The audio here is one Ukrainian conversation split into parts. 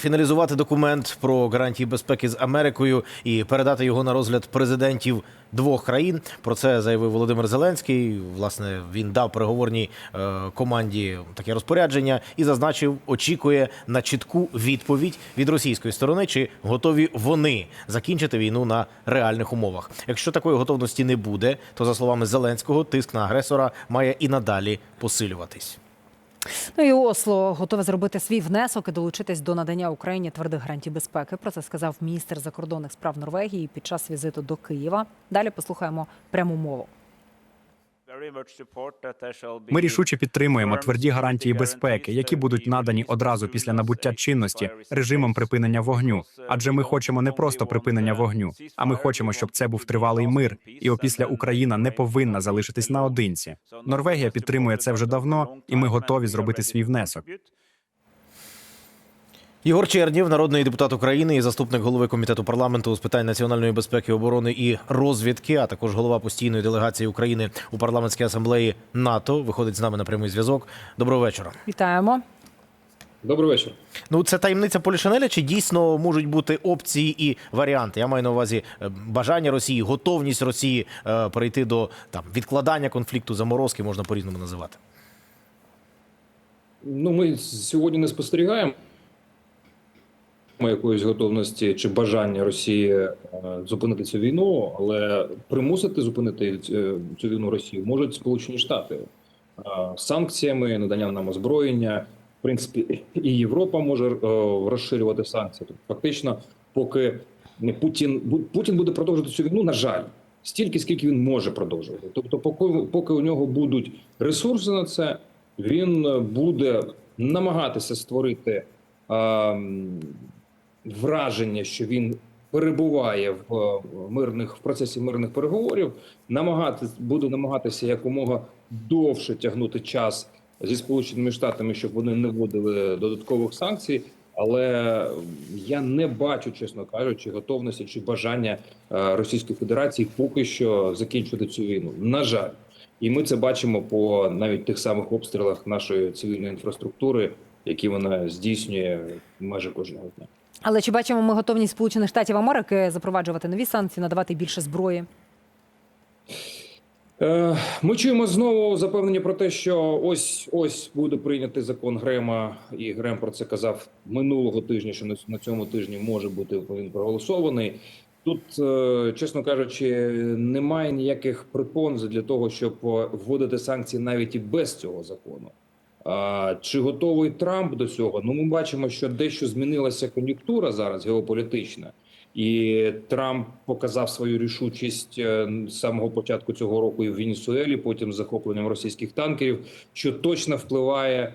Фіналізувати документ про гарантії безпеки з Америкою і передати його на розгляд президентів двох країн. Про це заявив Володимир Зеленський. Власне, він дав переговорній е, команді таке розпорядження і зазначив, очікує на чітку відповідь від російської сторони, чи готові вони закінчити війну на реальних умовах. Якщо такої готовності не буде, то за словами Зеленського, тиск на агресора має і надалі посилюватись. Ну і Осло готове зробити свій внесок і долучитись до надання Україні твердих гарантій безпеки. Про це сказав міністр закордонних справ Норвегії під час візиту до Києва. Далі послухаємо пряму мову. Ми рішуче підтримуємо тверді гарантії безпеки, які будуть надані одразу після набуття чинності режимом припинення вогню. Адже ми хочемо не просто припинення вогню, а ми хочемо, щоб це був тривалий мир, і опісля Україна не повинна залишитись наодинці. Норвегія підтримує це вже давно, і ми готові зробити свій внесок. Єгор Чернів, народний депутат України і заступник голови комітету парламенту з питань національної безпеки, оборони і розвідки, а також голова постійної делегації України у парламентській асамблеї НАТО, виходить з нами на прямий зв'язок. Доброго вечора. Вітаємо. Добрий вечір. Ну це таємниця Полішинеля, чи дійсно можуть бути опції і варіанти? Я маю на увазі е, бажання Росії, готовність Росії е, перейти до там відкладання конфлікту, заморозки можна по-різному називати. Ну, ми сьогодні не спостерігаємо якоїсь готовності чи бажання Росії е, зупинити цю війну, але примусити зупинити е, цю війну Росію можуть Сполучені Штати Е, санкціями, наданням нам озброєння. В принципі, і Європа може розширювати санкції. Тобто, фактично, поки Путін Путін буде продовжувати цю війну, на жаль, стільки, скільки він може продовжувати. Тобто, поки, поки у нього будуть ресурси на це, він буде намагатися створити враження, що він перебуває в мирних в процесі мирних переговорів, намагатись буде намагатися якомога довше тягнути час зі сполученими штатами, щоб вони не вводили додаткових санкцій. Але я не бачу, чесно кажучи, готовності чи бажання е, Російської Федерації поки що закінчити цю війну. На жаль, і ми це бачимо по навіть тих самих обстрілах нашої цивільної інфраструктури, які вона здійснює майже кожного дня. Але чи бачимо ми готовність Сполучених Штатів Америки запроваджувати нові санкції, надавати більше зброї? Е, Ми чуємо знову запевнення про те, що ось ось буде прийнятий закон Грема, і Грем про це казав минулого тижня. Що на- цьому тижні може бути він проголосований. Тут, е, чесно кажучи, немає ніяких препон для того, щоб вводити санкції навіть і без цього закону. Чи готовий Трамп до цього? Ну, ми бачимо, що дещо змінилася кон'юнктура зараз геополітична, і Трамп показав свою рішучість е, з самого початку цього року і в Венесуелі, потім захопленням російських танкерів, що точно впливає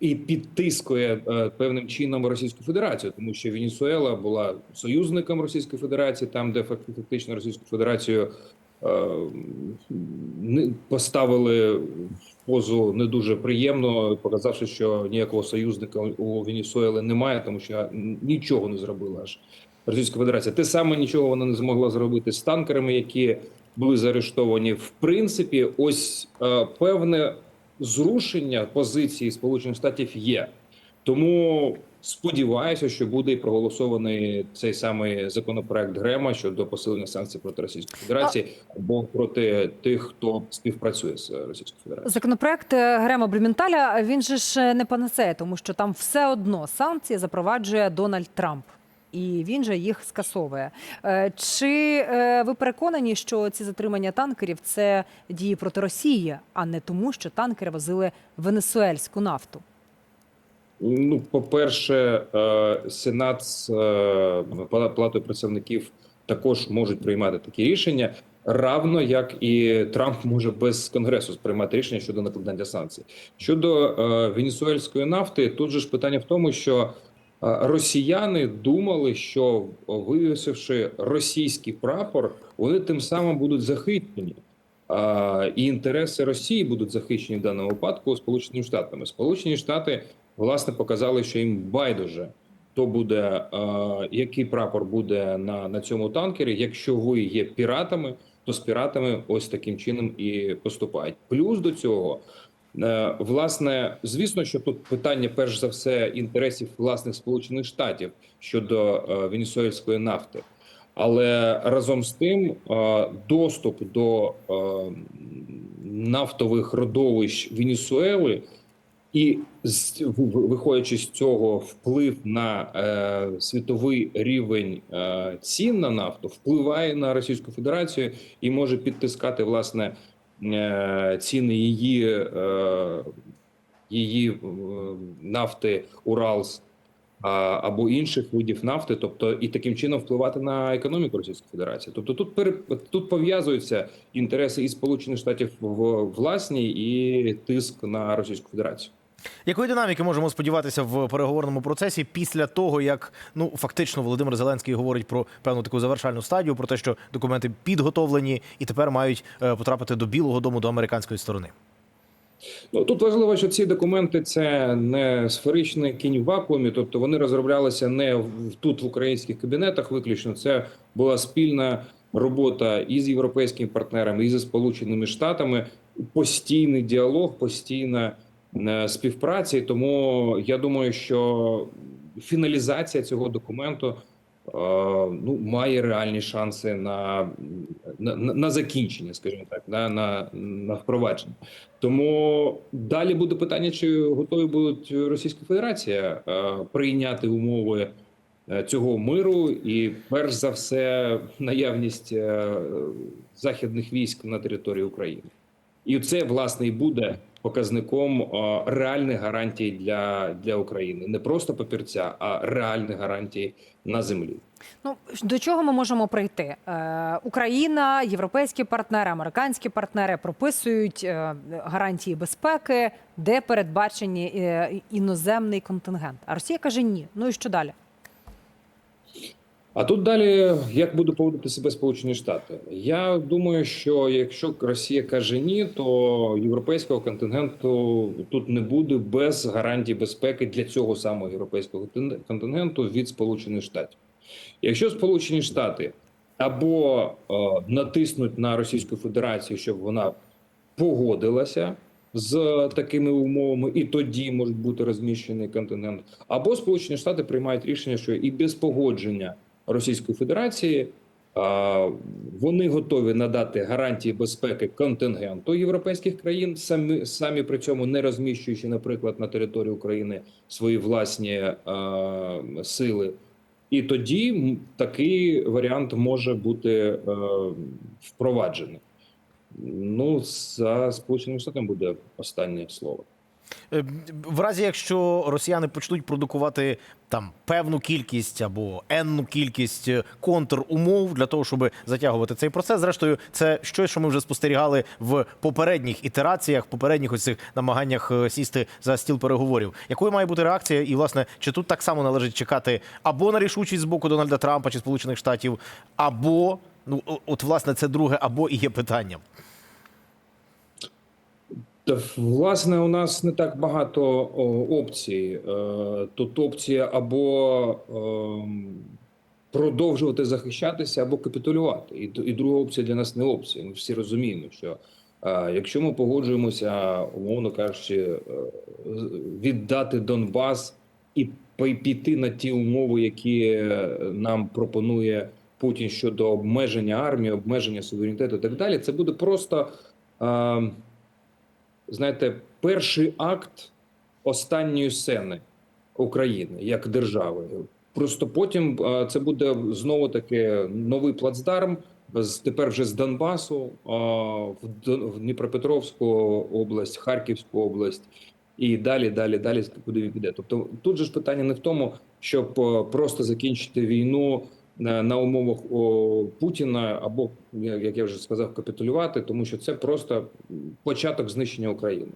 і підтискує е, певним чином Російську Федерацію, тому що Венесуела була союзником Російської Федерації, там де фак- фактично Російську Федерацію е, поставили позу не дуже приємно, показавши, що ніякого союзника у Венесуели немає, тому що нічого не зробила аж Російська Федерація. Те саме нічого вона не змогла зробити з танкерами, які були заарештовані. В принципі, ось е, певне зрушення позиції Сполучених Штатів є. Тому сподіваюся, що буде і проголосований цей самий законопроект Грема щодо посилення санкцій проти Російської Федерації або проти тих, хто співпрацює з Російською Федерацією. Законопроект е, Грема Блюменталя він же ж не панацея, тому що там все одно санкції запроваджує Дональд Трамп. І він же їх скасовує. Е, Чи е, ви переконані, що ці затримання танкерів це дії проти Росії, а не тому, що танкери возили венесуельську нафту? Ну, по-перше, е, Сенат з е, Пала- Палатою представників також можуть приймати такі рішення, равно як і Трамп може без конгресу приймати рішення щодо накладання санкцій. Щодо е, венесуельської нафти, тут же ж питання в тому, що е, росіяни думали, що вивісивши російський прапор, вони тим самим будуть захищені. А, і інтереси Росії будуть захищені в даному випадку Сполученими Штатами. Сполучені Штати власне показали, що їм байдуже. То буде е, який прапор буде на, на цьому танкері. Якщо ви є піратами, то з піратами ось таким чином і поступають. Плюс до цього Е, Власне, звісно, що тут питання, перш за все, інтересів власних Сполучених Штатів щодо е, венесуельської нафти. Але разом з тим е, доступ до нафтових родовищ Венесуели і виходячи з цього, вплив на е, світовий рівень е, цін на нафту впливає на Російську Федерацію і може підтискати власне е, ціни її, е, її е, нафти Уралс а, або інших видів нафти, тобто і таким чином впливати на економіку Російської Федерації. Тобто тут пере, тут пов'язуються інтереси і Сполучених Штатів в власні і тиск на Російську Федерацію. Якої динаміки можемо сподіватися в переговорному процесі після того, як ну фактично Володимир Зеленський говорить про певну таку завершальну стадію, про те, що документи підготовлені і тепер мають е, потрапити до Білого Дому до американської сторони? Ну тут важливо, що ці документи це не сферичний кінь в вакуумі, тобто вони розроблялися не в- тут в українських кабінетах. Виключно це була спільна робота і з європейськими партнерами, і зі сполученими штатами. Постійний діалог, постійна е, співпраця. І Тому я думаю, що фіналізація цього документу е, ну має реальні шанси на, на, на закінчення, скажімо так, на, на, на впровадження. Тому далі буде питання, чи готові будуть Російська Федерація е, прийняти умови цього миру, і перш за все наявність західних військ на території України. І це власне і буде показником реальних гарантій для, для України, не просто папірця, а реальних гарантій на землі. Ну до чого ми можемо прийти? Е, Україна, європейські партнери, американські партнери прописують е, гарантії безпеки, де передбачені е, іноземний контингент. А Росія каже ні. Ну і що далі? А тут далі як буде поводити себе Сполучені Штати? Я думаю, що якщо Росія каже ні, то європейського контингенту тут не буде без гарантій безпеки для цього самого європейського контингенту від Сполучених Штатів. Якщо Сполучені Штати або е, натиснуть на Російську Федерацію, щоб вона погодилася з такими умовами, і тоді може бути розміщений континент, або Сполучені Штати приймають рішення, що і без погодження Російської Федерації вони готові надати гарантії безпеки контингенту європейських країн, самі самі при цьому не розміщуючи, наприклад, на території України свої власні а, сили. І тоді такий варіант може бути е, впроваджений. Ну, за Сполученими Штатами буде останнє слово. Е, В разі, якщо росіяни почнуть продукувати там певну кількість або енну кількість е, контрумов для того, щоб затягувати цей процес, зрештою, це щось, що ми вже спостерігали в попередніх ітераціях, попередніх ось цих намаганнях е, сісти за стіл переговорів. Якою має бути реакція? І власне, чи тут так само належить чекати або на рішучість з боку Дональда Трампа чи Сполучених Штатів, або ну от власне це друге, або і є питанням. Власне у нас не так багато опцій. Е, Тут опція або ем, продовжувати захищатися, або капітулювати. І, друга опція для нас не опція. Ми всі розуміємо, що е, якщо ми погоджуємося, умовно кажучи, е, віддати Донбас і піти на ті умови, які нам пропонує Путін щодо обмеження армії, обмеження суверенітету і так далі, це буде просто. Знаєте, перший акт останньої сцени України як держави. Просто потім це буде знову таки новий плацдарм. Тепер вже з Донбасу в Дніпропетровську область, Харківську область і далі, далі, далі куди він піде. Тобто тут же ж питання не в тому, щоб просто закінчити війну на, умовах Путіна або як я вже сказав, капітулювати, тому що це просто початок знищення України.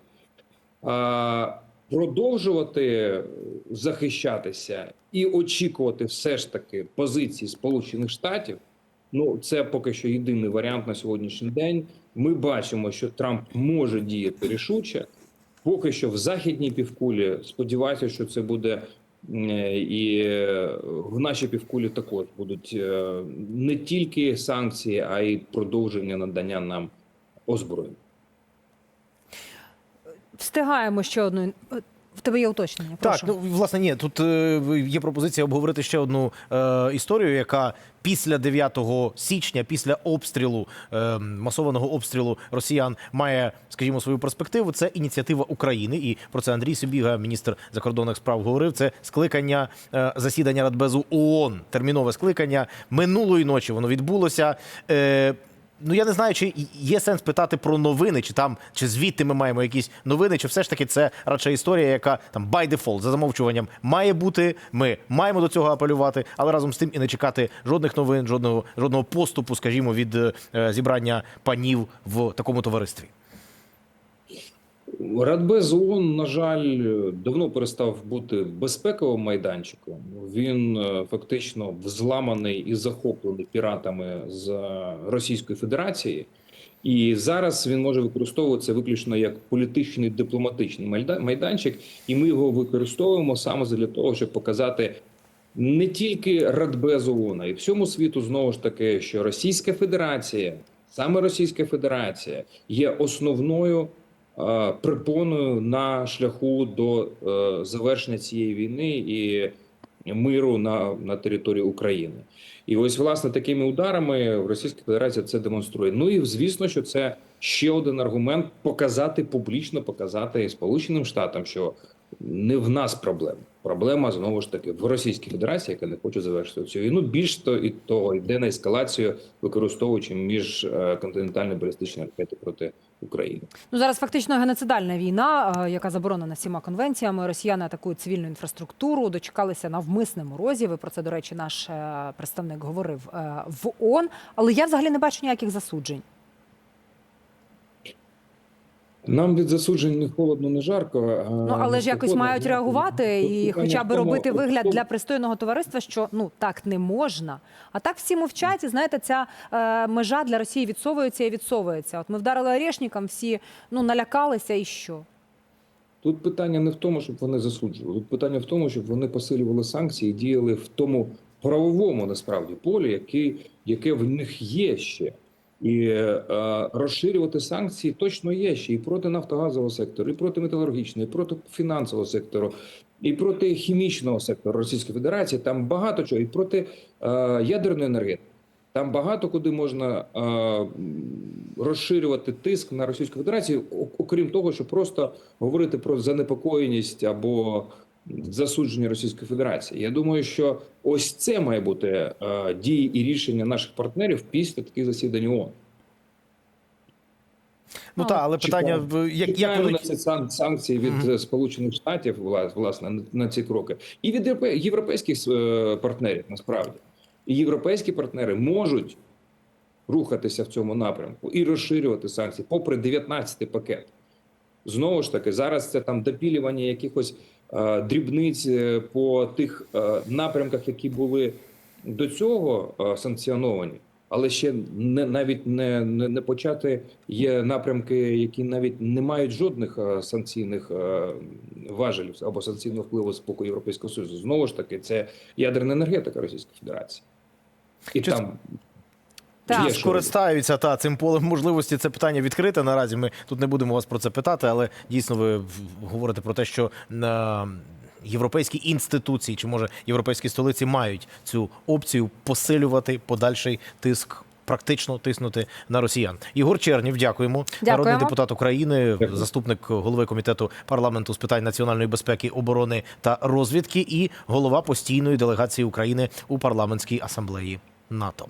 А продовжувати захищатися і очікувати все ж таки позиції Сполучених Штатів. Ну, це поки що єдиний варіант на сьогоднішній день. Ми бачимо, що Трамп може діяти рішуче. Поки що в західній півкулі сподіваюся, що це буде і е, в нашій півкулі також будуть е, не тільки санкції, а й продовження надання нам озброєнь. Встигаємо ще одну. В тебе є уточнення. Прошу. Так, ну власне, ні, тут е, є пропозиція обговорити ще одну е, історію, яка після 9 січня, після обстрілу е, масованого обстрілу росіян, має, скажімо, свою перспективу. Це ініціатива України, і про це Андрій Собіга, міністр закордонних справ, говорив. Це скликання е, засідання Радбезу ООН, термінове скликання минулої ночі. Воно відбулося. Е, Ну я не знаю, чи є сенс питати про новини, чи там чи звідти ми маємо якісь новини, чи все ж таки це радше історія, яка там by default, за замовчуванням має бути. Ми маємо до цього апелювати, але разом з тим і не чекати жодних новин, жодного жодного поступу, скажімо, від е, зібрання панів в такому товаристві. Радбез ООН, на жаль, давно перестав бути безпековим майданчиком. Він е, фактично взламаний і захоплений піратами з Російської Федерації. І зараз він може використовуватися виключно як політичний дипломатичний майда- майданчик, і ми його використовуємо саме для того, щоб показати не тільки Радбез ООН, а всьому світу знову ж таки, що Російська Федерація, саме Російська Федерація, є основною препоною на шляху до е, завершення цієї війни і миру на, на території України. І ось власне такими ударами Російська Федерація це демонструє. Ну і звісно, що це ще один аргумент показати публічно, показати Сполученим Штатам, що не в нас проблема. Проблема знову ж таки в Російській Федерації, яка не хоче завершити цю війну. Більш то і того йде на ескалацію, використовуючи міжконтинентальні балістичні ракети проти України. Ну зараз фактично геноцидальна війна, е, яка заборонена всіма конвенціями. Росіяни атакують цивільну інфраструктуру, дочекалися навмисне морозів. І про це, до речі, наш е, представник говорив е, в ООН. Але я взагалі не бачу ніяких засуджень. Нам від засуджень не холодно, не жарко. Ну але ж якось мають реагувати і, хоча б робити вигляд для пристойного товариства, що ну так не можна. А так всі мовчать, і знаєте, ця е, межа для Росії відсовується і відсовується. От ми вдарили орешникам, всі ну налякалися, і що? Тут питання не в тому, щоб вони засуджували. Тут питання в тому, щоб вони посилювали санкції і діяли в тому правовому насправді полі, який, яке в них є ще. І е, розширювати санкції точно є ще і проти нафтогазового сектору, і проти металургічного, і проти фінансового сектору, і проти хімічного сектору Російської Федерації. Там багато чого, і проти е, ядерної енергетики. Там багато куди можна е, розширювати тиск на Російську Федерацію, окрім того, що просто говорити про занепокоєність або засудження Російської Федерації. Я думаю, що ось це має бути е, дії і рішення наших партнерів після таких засідань ООН. Ну так, але питання в- як, як Чекаємо на сан- санкції від Мгм. е, Сполучених Штатів, власне, на- ці кроки, і від європейських е, партнерів насправді. І європейські партнери можуть рухатися в цьому напрямку і розширювати санкції, попри 19-й пакет. Знову ж таки, зараз це там допілювання якихось дрібниць е, по тих е, напрямках, які були до цього е, санкціоновані, але ще не навіть не, не, не почати є напрямки, які навіть не мають жодних е, санкційних е, важелів або санкційного впливу з боку Європейського Союзу. Знову ж таки, це ядерна енергетика Російської Федерації, і Чи- там Так. є скористаються та цим полем можливості. Це питання відкрите наразі. Ми тут не будемо вас про це питати, але дійсно ви в- говорите про те, що на європейські інституції чи може європейські столиці мають цю опцію посилювати подальший тиск. Практично тиснути на росіян. Ігор Чернів, дякуємо. Дякуємо. Народний депутат України, Дякую. заступник голови комітету парламенту з питань національної безпеки, оборони та розвідки, і голова постійної делегації України у парламентській асамблеї НАТО.